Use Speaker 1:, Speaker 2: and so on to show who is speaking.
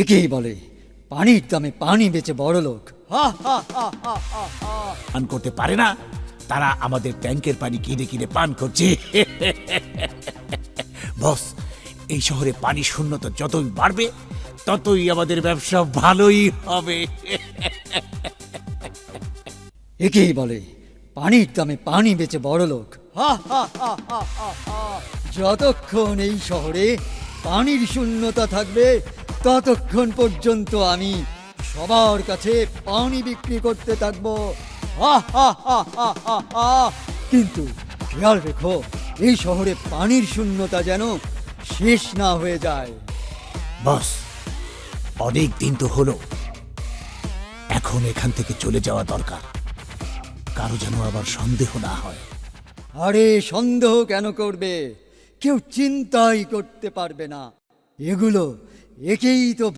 Speaker 1: একেই বলে পানির দামে পানি বেচে বড় লোক।
Speaker 2: পান করতে পারে না তারা আমাদের ট্যাঙ্কের পানি কিনে কিনে পান করছে। বস এই শহরে পানি শূন্যতা যতই বাড়বে ততই আমাদের ব্যবসা ভালোই হবে।
Speaker 1: একেই বলে পানির দামে পানি বেচে বড় লোক। যতক্ষণ এই শহরে পানির শূন্যতা থাকবে ততক্ষণ পর্যন্ত আমি সবার কাছে পানি বিক্রি করতে থাকব। কিন্তু খেয়াল রেখো এই শহরে পানির শূন্যতা যেন শেষ না হয়ে যায়।
Speaker 2: বস অনেক দিন তো হলো। এখন এখান থেকে চলে যাওয়া দরকার। কারও যেন আবার সন্দেহ না হয়।
Speaker 1: আরে সন্দেহ কেন করবে? কেউ চিন্তাই করতে পারবে না। এগুলো একেই তো